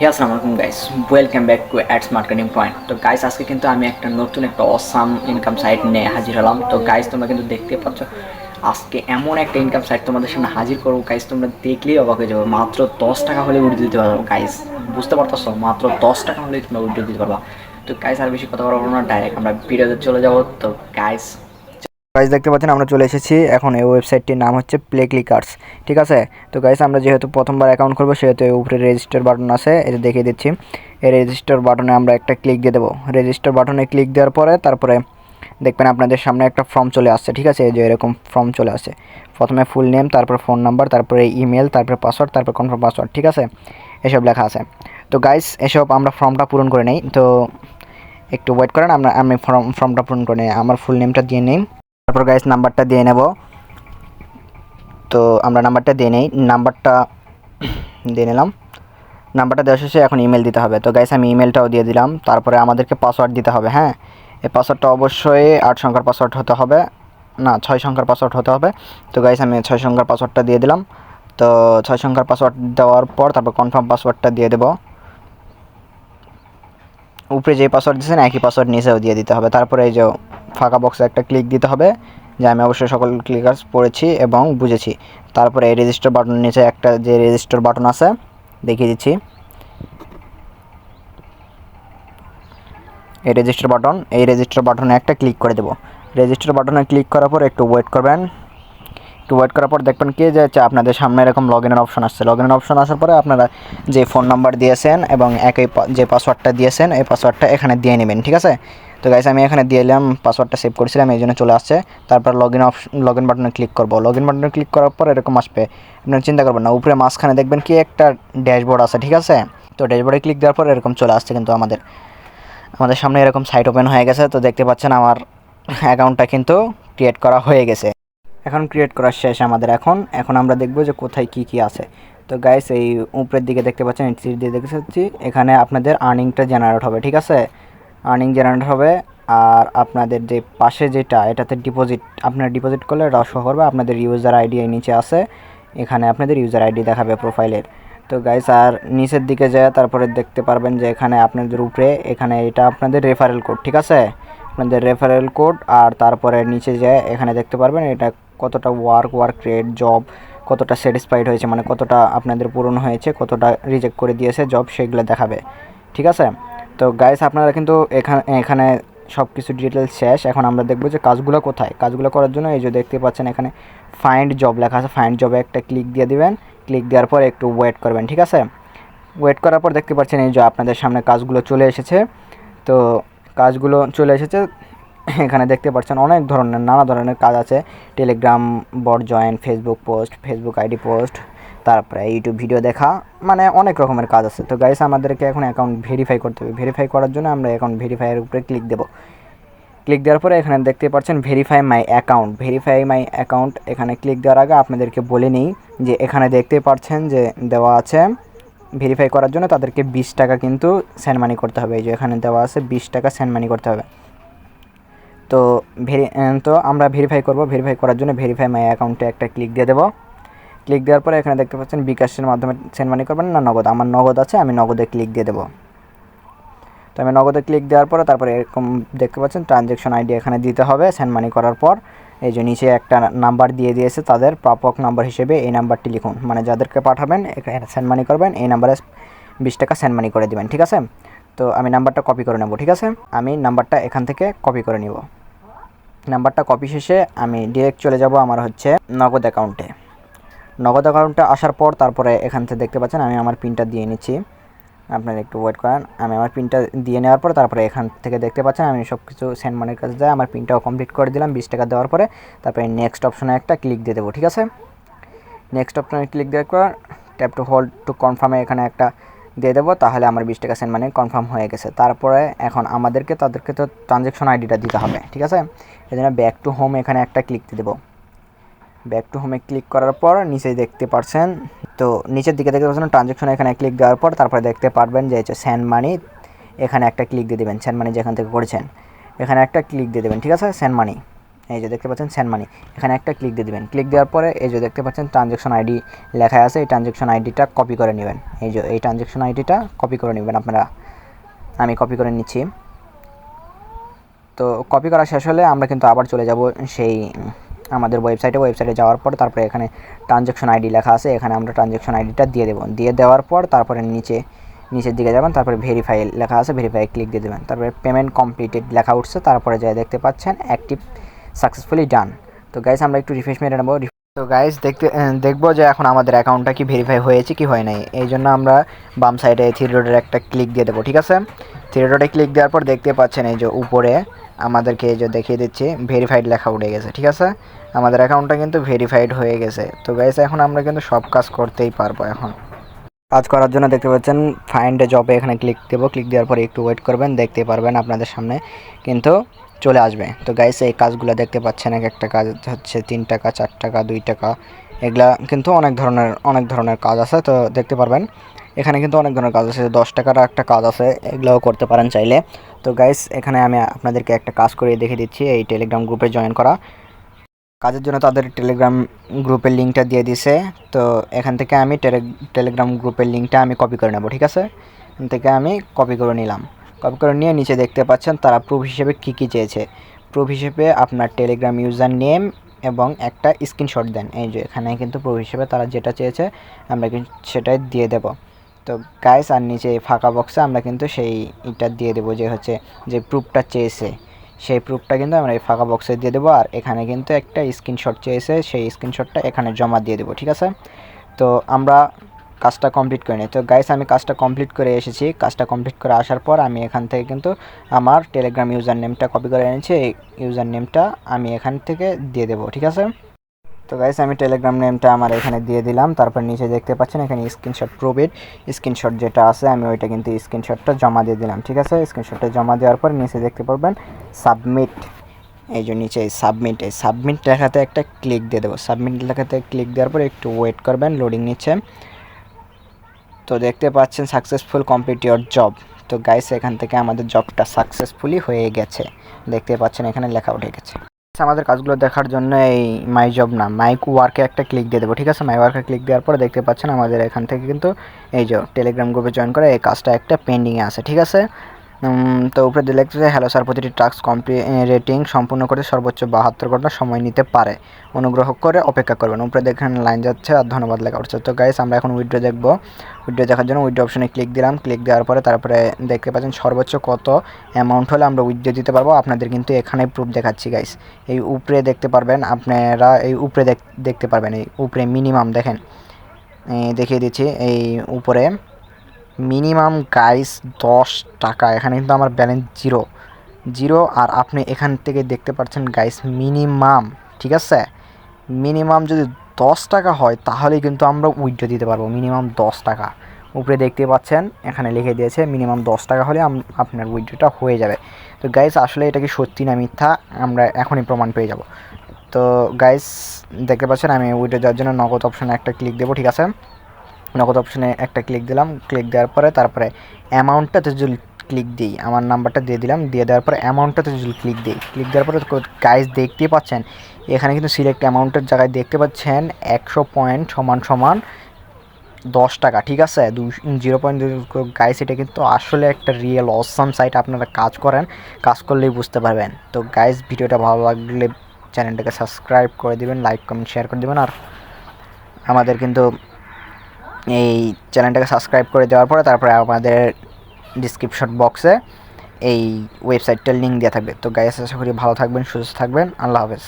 হে আসসালামু আলাইকুম guys welcome back to ads marketing point তো গাইস আজকে কিন্তু আমি একটা নতুন একটা অসাম ইনকাম সাইট নিয়ে হাজির হলাম। তো গাইস তোমরা কিন্তু দেখতে পাচ্ছ, আজকে এমন একটা ইনকাম সাইট তোমাদের সামনে হাজির করব। গাইস তোমরা দেখলেই অবাক হয়ে যাবে, মাত্র দশ টাকা হলে উঠে দিতে পারব গাইস বুঝতে পারতেছো? মাত্র দশ টাকা হলেই তোমরা উঠে দিতে পারবা। তো গাইস আর বেশি কথা বলব না ডাইরেক্ট আমরা ভিডিওতে চলে যাব। তো গাইস গাইজ দেখতে পাচ্ছেন, আমরা চলে এসেছি এখন এই ওয়েবসাইটটির নাম হচ্ছে প্লে ক্লিকার্স ঠিক আছে? তো গাইজ আমরা যেহেতু প্রথমবার অ্যাকাউন্ট করব সেহেতু উপরে রেজিস্টার বাটন আছে এটা দেখিয়ে দিচ্ছি। এই রেজিস্টার বাটনে আমরা একটা ক্লিক দিয়ে দেবো। রেজিস্টার বাটনে ক্লিক দেওয়ার পরে তারপরে দেখবেন আপনাদের সামনে একটা ফর্ম চলে আসছে, ঠিক আছে? যে এরকম ফর্ম চলে আসছে। প্রথমে ফুল নেম তারপর ফোন নাম্বার তারপরে ইমেল তারপরে পাসওয়ার্ড তারপর কনফার্ম পাসওয়ার্ড ঠিক আছে? এসব লেখা আছে। তো গাইস এসব আমরা ফর্মটা পূরণ করে নেই। তো একটু ওয়েট করেন, আমরা, আমি ফর্ম ফর্মটা পূরণ করে নিই। আমার ফুল নেমটা দিয়ে নিই। তারপর গাইস নাম্বারটা দিয়ে নেব। তো আমরা নাম্বারটা দিয়ে নেই নাম্বারটা দিয়ে নিলাম। নাম্বারটা দেওয়া শেষে এখন ইমেল দিতে হবে। তো গাইস আমি ইমেলটাও দিয়ে দিলাম। তারপরে আমাদেরকে পাসওয়ার্ড দিতে হবে হ্যাঁ? এই পাসওয়ার্ডটা অবশ্যই আট সংখ্যার পাসওয়ার্ড হতে হবে। না, ছয় সংখ্যার পাসওয়ার্ড হতে হবে। তো গাইস আমি ছয় সংখ্যার পাসওয়ার্ডটা দিয়ে দিলাম। তো ছয় সংখ্যার পাসওয়ার্ড দেওয়ার পর তারপর কনফার্ম পাসওয়ার্ডটা দিয়ে দেবো। উপরে যে পাসওয়ার্ড দিয়েছেন একই পাসওয়ার্ড নিচেও দিয়ে দিতে হবে। তারপরে এই যে ফাঁকা বক্সে একটা ক্লিক দিতে হবে, যে আমি অবশ্যই সকল ক্লিকার্স পড়েছি এবং বুঝেছি। তারপরে এই রেজিস্টার বাটন নিচে একটা যে রেজিস্টার বাটন আছে, দেখিয়ে দিচ্ছি। এই রেজিস্টার বাটন এই রেজিস্টার বাটনে একটা ক্লিক করে দেবো। রেজিস্টার বাটনে ক্লিক করার পর একটু ওয়েট করবেন। একটু ওয়েট করার পর দেখবেন কে যাচ্ছে আপনাদের সামনে এরকম লগ ইনের অপশন আসছে। লগ ইনের অপশন আসার পরে আপনারা যে ফোন নাম্বার দিয়েছেন এবং একই যে পাসওয়ার্ডটা দিয়েছেন, এই পাসওয়ার্ডটা এখানে দিয়ে নেবেন, ঠিক আছে? তো গাইস আমি এখানে দিয়ে এলাম পাসওয়ার্ডটা সেভ করেছিলাম, এই জন্য চলে আসছে। তারপর log in option log in বাটনে ক্লিক করব। লগ ইন বাটনে ক্লিক করার পর এরকম আসবে। আপনারা চিন্তা করবেন না, উপরে মাঝখানে দেখবেন কি একটা ড্যাশবোর্ড আছে, ঠিক আছে? তো ড্যাশবোর্ডে ক্লিক দেওয়ার পর এরকম চলে আসছে কিন্তু আমাদের। আমাদের সামনে এরকম সাইট ওপেন হয়ে গেছে, তো দেখতে পাচ্ছেন আমার অ্যাকাউন্টটা কিন্তু ক্রিয়েট করা হয়ে গেছে। এখন ক্রিয়েট করা শেষ আমাদের এখন। এখন আমরা দেখব যে কোথায় কি কি আছে। তো গাইস এই উপরের দিকে দেখতে পাচ্ছেন সিট দিয়ে দেখতে পাচ্ছি। এখানে আপনাদের আর্নিংটা জেনারেট হবে, ঠিক আছে? আর্নিং জেনারেট হবে আর আপনাদের যে পাশে যেটা, এটাতে ডিপোজিট আপনারা ডিপোজিট করলে এটা শো করবে, আপনাদের ইউজার আইডি নিচে আছে। এখানে আপনাদের ইউজার আইডি দেখাবে প্রোফাইলের তো গাইস আর নিচের দিকে যায়, তারপরে দেখতে পারবেন যে এখানে আপনাদের উপরে, এখানে এটা আপনাদের রেফারেল কোড ঠিক আছে? আপনাদের রেফারেল কোড আর তারপরে নিচে যায়, এখানে দেখতে পারবেন এটা কতটা ওয়ার্ক ওয়ার্ক রেট জব কতটা স্যাটিসফাইড হয়েছে মানে কতটা আপনাদের পূরণ হয়েছে, কতটা রিজেক্ট করে দিয়েছে জব সেগুলো দেখাবে। ঠিক আছে? তো গাইস আপনারা কিন্তু এখানে এখানে সব কিছু ডিটেলস শেষ। এখন আমরা দেখব যে কাজগুলো কোথায়। কাজগুলো করার জন্য এই যে দেখতে পাচ্ছেন এখানে ফাইন্ড জব লেখা আছে। ফাইন্ড জবে একটা ক্লিক দিয়ে দিবেন। ক্লিক দেওয়ার পর একটু ওয়েট করবেন। ঠিক আছে? ওয়েট করার পর দেখতে পাচ্ছেন এই যে আপনাদের সামনে কাজগুলো চলে এসেছে। তো কাজগুলো চলে এসেছে। এখানে দেখতে পাচ্ছেন অনেক ধরনের, নানা ধরনের কাজ আছে। Telegram bot join Facebook post Facebook ID post তারপরে ইউটিউব ভিডিও দেখা মানে অনেক রকমের কাজ আছে। তো গাইস আমাদেরকে এখন অ্যাকাউন্ট ভেরিফাই করতে হবে। ভেরিফাই করার জন্য আমরা অ্যাকাউন্ট ভেরিফাইয়ের উপরে ক্লিক দেবো। ক্লিক দেওয়ার পরে এখানে দেখতে পাচ্ছেন verify my account verify my account এখানে ক্লিক দেওয়ার আগে আপনাদেরকে বলে নিই যে এখানে দেখতে পাচ্ছেন যে দেওয়া আছে। ভেরিফাই করার জন্য তাদেরকে বিশ টাকা কিন্তু সেন্ড মানি করতে হবে। এই যে এখানে দেওয়া আছে বিশ টাকা সেন্ড মানি করতে হবে। তো ভেরি তো আমরা ভেরিফাই করব। ভেরিফাই করার জন্য ভেরিফাই মাই অ্যাকাউন্টে একটা ক্লিক দিয়ে দেবো। ক্লিক দেওয়ার পরে এখানে দেখতে পাচ্ছেন বিকাশের মাধ্যমে সেন্ড মানি করবেন না, নগদ। আমার নগদ আছে, আমি নগদে ক্লিক দিয়ে দেবো। তো আমি নগদে ক্লিক দেওয়ার পরে তারপরে এরকম দেখতে পাচ্ছেন ট্রানজ্যাকশন আইডি এখানে দিতে হবে সেন্ড মানি করার পর। এই যে নিচে একটা নাম্বার দিয়ে দিয়েছে তাদের প্রাপক নাম্বার হিসেবে এই নাম্বারটি লিখুন। মানে যাদেরকে পাঠাবেন, এখানে সেন্ড মানি করবেন, এই নাম্বারে বিশ টাকা সেন্ড মানি করে দেবেন, ঠিক আছে? তো আমি নাম্বারটা কপি করে নেব, ঠিক আছে? আমি নাম্বারটা এখান থেকে কপি করে নিব। নাম্বারটা কপি শেষে আমি ডিরেক্ট চলে যাব আমার হচ্ছে নগদ অ্যাকাউন্টে নগদ অ্যাকাউন্টে আসার পর তারপরে এখান থেকে দেখতে পাচ্ছেন, আমি আমার পিনটা দিয়ে নিচ্ছি। আপনারা একটু ওয়েট করেন। আমি আমার পিনটা দিয়ে নেওয়ার পর তারপরে এখান থেকে দেখতে পাচ্ছেন, আমি সব কিছু সেন্ড মানির কাছে যাই, আমার পিনটাও কমপ্লিট করে দিলাম, বিশ টাকা দেওয়ার পরে তারপরে নেক্সট অপশনে একটা ক্লিক দিয়ে দেবো, ঠিক আছে? নেক্সট অপশনে ক্লিক দেওয়ার পর ট্যাপ টু হোল্ড টু কনফার্মে এখানে একটা দিয়ে দেবো, তাহলে আমার বিশ টাকা সেন্ড মানি কনফার্ম হয়ে গেছে। তারপরে এখন আমাদেরকে তাদেরকে তো ট্রানজ্যাকশন আইডিটা দিতে হবে, ঠিক আছে? এই জন্য ব্যাক টু হোম এখানে একটা ক্লিক দিয়ে দেবো। ব্যাক টু হোমে ক্লিক করার পর নিচে দেখতে পারছেন, তো নিচের দিকে দেখতে পাচ্ছেন ট্রানজ্যাকশন এখানে ক্লিক দেওয়ার পর তারপরে দেখতে পারবেন যে হচ্ছে স্যান্ড মানি এখানে একটা ক্লিক দিয়ে দেবেন স্যান্ড মানি যেখান থেকে করেছেন। এখানে একটা ক্লিক দিয়ে দেবেন, ঠিক আছে? স্যান্ড মানি এই যে দেখতে পাচ্ছেন সেন্ড মানি এখানে একটা ক্লিক দিয়ে দেবেন। ক্লিক দেওয়ার পরে এই যে দেখতে পাচ্ছেন ট্রানজ্যাকশন আইডি লেখা আছে, এই ট্রানজ্যাকশন আইডিটা কপি করে নেবেন। এই যে, এই ট্রানজ্যাকশন আইডিটা কপি করে নেবেন আপনারা। আমি কপি করে নিচ্ছি। তো কপি করা শেষ হলে আমরা কিন্তু আবার চলে যাব সেই, আমাদের ওয়েবসাইটে ওয়েবসাইটে যাওয়ার পর তারপরে এখানে ট্রানজ্যাকশন আইডি লেখা আছে। এখানে আমরা ট্রানজ্যাকশন আইডিটা দিয়ে দেবো। দিয়ে দেওয়ার পর তারপরে নিচে, নিচের দিকে যাবেন। তারপরে ভেরিফাই লেখা আছে। ভেরিফাই ক্লিক দিয়ে দেবেন। তারপরে পেমেন্ট কমপ্লিটেড লেখা উঠছে। তারপরে যা দেখতে পাচ্ছেন অ্যাক্টিভ সাকসেসফুলি ডান তো গাইস আমরা একটু রিফ্রেশ মেরে নেব। তো গাইস দেখতে দেখব যে এখন আমাদের অ্যাকাউন্টটা কি ভেরিফাই হয়েছে, কি হয় নাই। এই জন্য আমরা বাম সাইডে থ্রি ডটের একটা ক্লিক দিয়ে দেবো, ঠিক আছে? থ্রি ডটে ক্লিক দেওয়ার পর দেখতে পাচ্ছেন এই যে উপরে আমাদেরকে যে দেখিয়ে দিচ্ছি ভেরিফাইড লেখা উঠে গেছে, ঠিক আছে? আমাদের অ্যাকাউন্টটা কিন্তু ভেরিফাইড হয়ে গেছে। তো গাইস এখন আমরা কিন্তু সব কাজ করতেই পারব এখন। কাজ করার জন্য দেখতে পাচ্ছেন ফাইন্ড জবে এখানে ক্লিক দেবো। ক্লিক দেওয়ার পরে একটু ওয়েট করবেন, দেখতে পারবেন আপনাদের সামনে। কিন্তু চলে আসবে। তো গাইস এই কাজগুলো দেখতে পাচ্ছেন, এক একটা কাজ হচ্ছে তিন টাকা, চার টাকা, দুই টাকা। এগুলা কিন্তু অনেক ধরনের অনেক ধরনের কাজ আছে, তো দেখতে পারবেন। এখানে কিন্তু অনেক ধরনের কাজ আছে দশ টাকার একটা কাজ আছে, এগুলোও করতে পারেন চাইলে। তো গাইস এখানে আমি আপনাদেরকে একটা কাজ করে দেখিয়ে দিচ্ছি, এই টেলিগ্রাম গ্রুপে জয়েন করা। কাজের জন্য তাদের টেলিগ্রাম গ্রুপের লিঙ্কটা দিয়ে দিছে। তো এখান থেকে আমি টেলে- টেলিগ্রাম গ্রুপের লিঙ্কটা আমি কপি করে নেব, ঠিক আছে? এখান থেকে আমি কপি করে নিলাম। কপি করে নিয়ে নিচে দেখতে পাচ্ছেন তারা প্রুফ হিসেবে কী কী চেয়েছে। প্রুফ হিসেবে আপনার টেলিগ্রাম ইউজার নেম এবং একটা স্ক্রিনশট দেন। এই যে এখানে কিন্তু প্রুফ হিসেবে তারা যেটা চেয়েছে আমরা কিন্তু সেটাই দিয়ে দেব। তো গাইস আর নিচে ফাঁকা বক্সে আমরা কিন্তু সেই ইটা দিয়ে দেবো যে হচ্ছে যে প্রুফটা চেয়েছে। সেই প্রুফটা কিন্তু আমরা এই ফাঁকা বক্সে দিয়ে দেবো আর এখানে কিন্তু একটা স্ক্রিনশট চেয়েছে, সেই স্ক্রিনশটটা এখানে জমা দিয়ে দেবো, ঠিক আছে? তো আমরা কাজটা কমপ্লিট করে নিই তো গাইস আমি কাজটা কমপ্লিট করে এসেছি। কাজটা কমপ্লিট করে আসার পর আমি এখান থেকে কিন্তু আমার টেলিগ্রাম ইউজার নেমটা কপি করে এনেছি। এই ইউজার নেমটা আমি এখান থেকে দিয়ে দেবো, ঠিক আছে? তো গাইস আমি টেলিগ্রাম নেমটা আমার এখানে দিয়ে দিলাম। তারপর নিচে দেখতে পাচ্ছেন, এখানে স্ক্রিনশট প্রুভেড স্ক্রিনশট যেটা আছে, আমি ওইটা কিন্তু স্ক্রিনশটটা জমা দিয়ে দিলাম, ঠিক আছে? স্ক্রিনশটটা জমা দেওয়ার পর নিচে দেখতে পারবেন সাবমিট এই যে নিচে সাবমিট এই সাবমিট লেখাতে একটা ক্লিক দিয়ে দেবো। সাবমিট লেখাতে ক্লিক দেওয়ার পর একটু ওয়েট করবেন লোডিং নিচ্ছে। তো দেখতে পাচ্ছেন সাকসেসফুল কমপ্লিট ইয়োর জব তো গাইস এখান থেকে আমাদের জবটা সাকসেসফুলি হয়ে গেছে। দেখতে পাচ্ছেন এখানে লেখা উঠে গেছে। আমাদের কাজগুলো দেখার জন্য এই মাই জব না মাইক ওয়ার্কে একটা ক্লিক দিয়ে দেবো, ঠিক আছে? মাই ওয়ার্কে ক্লিক দেওয়ার পরে দেখতে পাচ্ছেন আমাদের এখান থেকে কিন্তু এই যে টেলিগ্রাম গ্রুপে জয়েন করে এই কাজটা একটা পেন্ডিংয়ে আছে, ঠিক আছে? তো উপরে দিয়ে লিখতেছে হ্যালো স্যার প্রতিটি টাস্ক কমপ্লি রেটিং সম্পূর্ণ করতে সর্বোচ্চ বাহাত্তর ঘণ্টা সময় নিতে পারে। অনুগ্রহ করে অপেক্ষা করবেন। উপরে দেখেন লাইন যাচ্ছে আর ধন্যবাদ লেখা উঠছে। তো গাইস আমরা এখন উইড্রো দেখব। উইড্রো দেখার জন্য উইড্রো অপশনে ক্লিক দিলাম। ক্লিক দেওয়ার পরে তারপরে দেখতে পাচ্ছেন সর্বোচ্চ কত অ্যামাউন্ট হলে আমরা উইড্রো দিতে পারব। আপনাদের কিন্তু এখানে প্রুফ দেখাচ্ছি গাইস এই উপরে দেখতে পারবেন, আপনারা এই উপরে দেখ- দেখতে পারবেন। এই উপরে মিনিমাম দেখেন। দেখিয়ে দিচ্ছি। এই উপরে মিনিমাম গাইস দশ টাকা। এখানে কিন্তু আমার ব্যালেন্স জিরো জিরো আর আপনি এখান থেকে দেখতে পাচ্ছেন গাইস মিনিমাম ঠিক আছে? মিনিমাম যদি দশ টাকা হয়, তাহলেই কিন্তু আমরা উইড্রো দিতে পারব। মিনিমাম দশ টাকা। উপরে দেখতে পাচ্ছেন, এখানে লিখে দিয়েছে মিনিমাম দশ টাকা হলে আপনার উইড্রোটা হয়ে যাবে। তো গাইস আসলে এটা কি সত্যি না মিথ্যা? আমরা এখনই প্রমাণ পেয়ে যাব। তো গাইস দেখতে পাচ্ছেন আমি উইড্রো দেওয়ার জন্য নগদ অপশনে একটা ক্লিক দেবো, ঠিক আছে? নগদ অপশনে একটা ক্লিক দিলাম। ক্লিক দেওয়ার পরে তারপরে অ্যামাউন্টটাতে যদি ক্লিক দিই, আমার নাম্বারটা দিয়ে দিলাম, দিয়ে দেওয়ার পরে অ্যামাউন্টটাতে যদি ক্লিক দিই ক্লিক দেওয়ার পরে গাইজ দেখতেই পাচ্ছেন, এখানে কিন্তু সিলেক্ট অ্যামাউন্টের জায়গায় দেখতে পাচ্ছেন একশো পয়েন্ট সমান সমান দশ টাকা, ঠিক আছে? দুই জিরো পয়েন্ট গাইস এটা কিন্তু আসলে একটা রিয়েল অসাম সাইট আপনারা কাজ করেন, কাজ করলেই বুঝতে পারবেন। তো গাইস ভিডিওটা ভালো লাগলে চ্যানেলটাকে সাবস্ক্রাইব করে দিবেন লাইক কমেন্ট শেয়ার করে দিবেন, আর আমাদের কিন্তু এই চ্যানেলটাকে সাবস্ক্রাইব করে দেওয়ার পরে তারপরে আমাদের ডিসক্রিপশন বক্সে এই ওয়েবসাইটটার লিঙ্ক দেওয়া থাকবে। তো গাইস আশা করি ভালো থাকবেন, সুস্থ থাকবেন। আল্লাহ হাফেজ।